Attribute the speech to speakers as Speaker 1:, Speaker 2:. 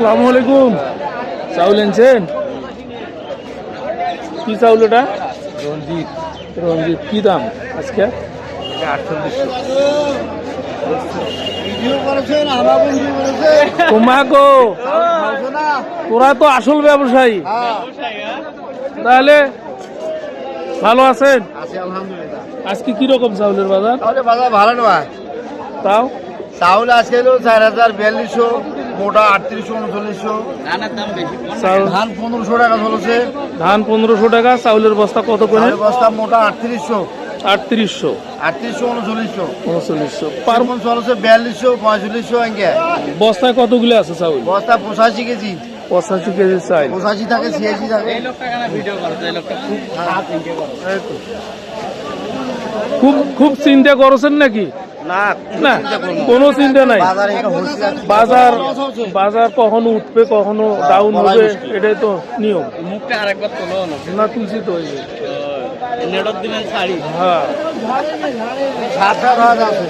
Speaker 1: আসসালামু আলাইকুম। চাউল এনেছেন? কি চাউল ওটা?
Speaker 2: রঞ্জিত।
Speaker 1: রঞ্জিত কি দাম আজকে? তোমাকো তোরা তো আসল ব্যবসায়ী। তাহলে ভালো আছেন? আজকে কি রকম চাউলের বাজার?
Speaker 2: তাহলে বাজার ভালো নয়।
Speaker 1: তাও?
Speaker 2: চাউল আজকে চার হাজার বিয়াল্লিশশো। মোটা আটত্রিশশো উনচল্লিশশো। ধান পনেরোশো টাকা চলেছে
Speaker 1: ধান পনেরোশো টাকা চাউলের বস্তা কত করে?
Speaker 2: বস্তা মোটা আটত্রিশশো।
Speaker 1: আটত্রিশশো।
Speaker 2: আটত্রিশশো উনচল্লিশশো। চলেছে বিয়াল্লিশশো পঁয়তাল্লিশশো
Speaker 1: বস্তায় কতগুলো আছে চাউল?
Speaker 2: বস্তা পঁচাশি কেজি।
Speaker 1: পঁচাশি কেজি চাই
Speaker 2: পঁচাশি থাকে ছিয়াশি থাকে।
Speaker 1: খুব খুব চিন্তা করছেন নাকি?
Speaker 2: না
Speaker 1: কোনো চিন্তা নাই।
Speaker 2: বাজারে
Speaker 1: বাজার কখনো উঠবে কখনো ডাউন হবে এটাই তো নিয়ম।
Speaker 3: মুখটা আরেকবার তোলো না।
Speaker 1: না তুলছি তো
Speaker 3: নেটর দিবেন শাড়ি।
Speaker 1: হ্যাঁ।
Speaker 2: সাত সাত হাজার আছে।